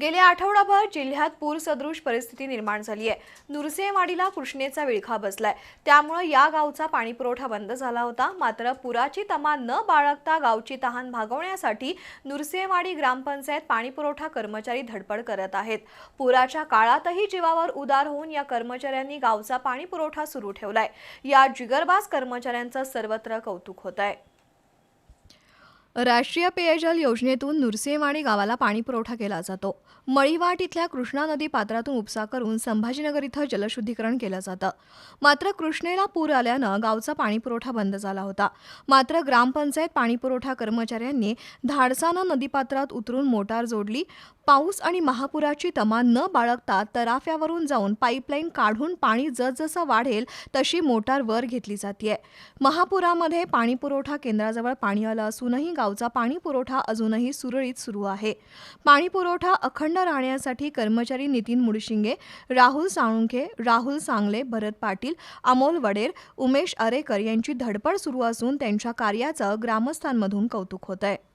गेल्या आठवडाभर जिल्ह्यात पूरसदृश परिस्थिती निर्माण झाली आहे. नुरसेवाडीला कृष्णेचा विळखा बसलाय. त्यामुळे या गावचा पाणीपुरवठा बंद झाला होता. मात्र पुराची तमा न बाळगता गावची तहान भागवण्यासाठी नुरसेवाडी ग्रामपंचायत पाणीपुरवठा कर्मचारी धडपड करत आहेत. पुराच्या काळातही जीवावर उदार होऊन या कर्मचाऱ्यांनी गावचा पाणीपुरवठा सुरू ठेवलाय. या जिगरबाज कर्मचाऱ्यांचं सर्वत्र कौतुक होत आहे राष्ट्रीय पेयजल योजनेतून नुरसेवाणी गावाला पाणीपुरवठा केला जातो. मळीवाट इथल्या कृष्णा नदी पात्रातून उपसा करून संभाजीनगर इथं जलशुद्धीकरण केलं जातं. मात्र कृष्णेला पूर आल्यानं गावचा पाणीपुरवठा बंद झाला होता. मात्र ग्रामपंचायत पाणीपुरवठा कर्मचाऱ्यांनी धाडसानं नदीपात्रात उतरून मोटार जोडली. पाऊस आणि महापुराची तमा न बाळगता तराफ्यावरून जाऊन पाईपलाईन काढून पाणी जसजसं वाढेल तशी मोटार वर घेतली जाते महापुरामध्ये पाणीपुरवठा केंद्राजवळ पाणी आलं असूनही गावचा पाणीपुरवठा अजूनही सुरळीत सुरू आहे. पाणीपुरवठा अखंड राहण्यासाठी कर्मचारी नितीन मुडशिंगे राहुल साळुंखे राहुल सांगले भरत पाटील अमोल वडेर उमेश अरेकर यांची धडपड सुरू असून त्यांच्या कार्याचं ग्रामस्थांमधून कौतुक होत आहे